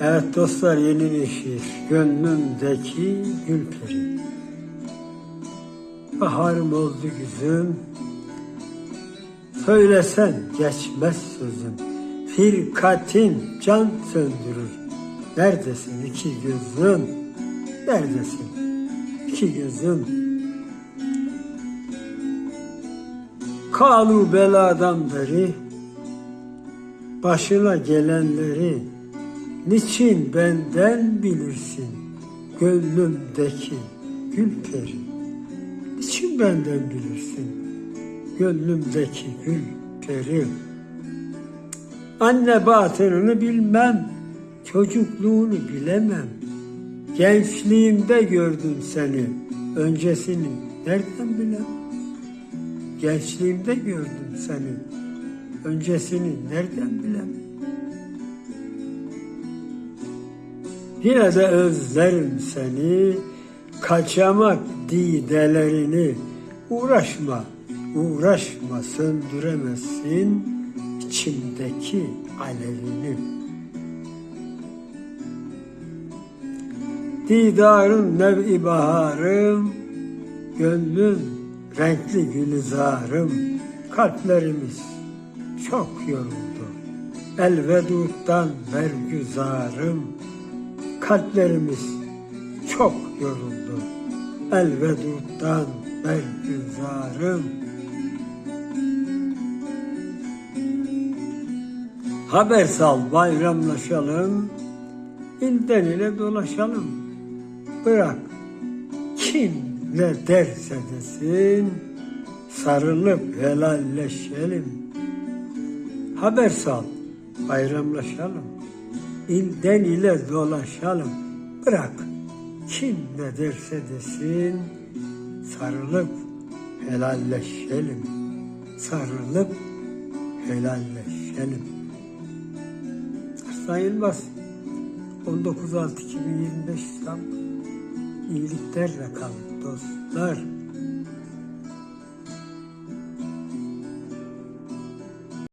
Evet dostlar yeni bir. Gönlümdeki gül peri. Baharım oldu güzüm. Söylesen geçmez sözüm. Firkatin can söndürür. Neredesin iki gözüm? Neredesin iki gözüm? Kalu beladan beri başına gelenleri niçin benden bilirsin gönlümdeki gül peri? Niçin benden bilirsin gönlümdeki gül peri? Anne batırını bilmem, çocukluğunu bilemem. Gençliğimde gördüm seni, öncesini nereden bilem? Gençliğimde gördüm seni, öncesini nereden bilem? Yine de özlerim seni, kaçamak didelerini, uğraşma, uğraşma söndüremezsin içimdeki alevini. Didarın nev-i baharım, gönlün renkli gülizarım, kalplerimiz çok yoruldu. Elvedut'tan bergüzarım, kalplerimiz çok yoruldu. Elvedut'tan bergüzarım. Haber sal bayramlaşalım, ilden ile dolaşalım. Bırak kim ne derse desin, sarılıp helalleşelim. Haber sal, bayramlaşalım. İlden ile dolaşalım. Bırak kim ne derse desin, sarılıp helalleşelim. Sarılıp helalleşelim. Arslan Yılmaz 19.6.2025 İstanbul. İyiliklerle kalın dostlar.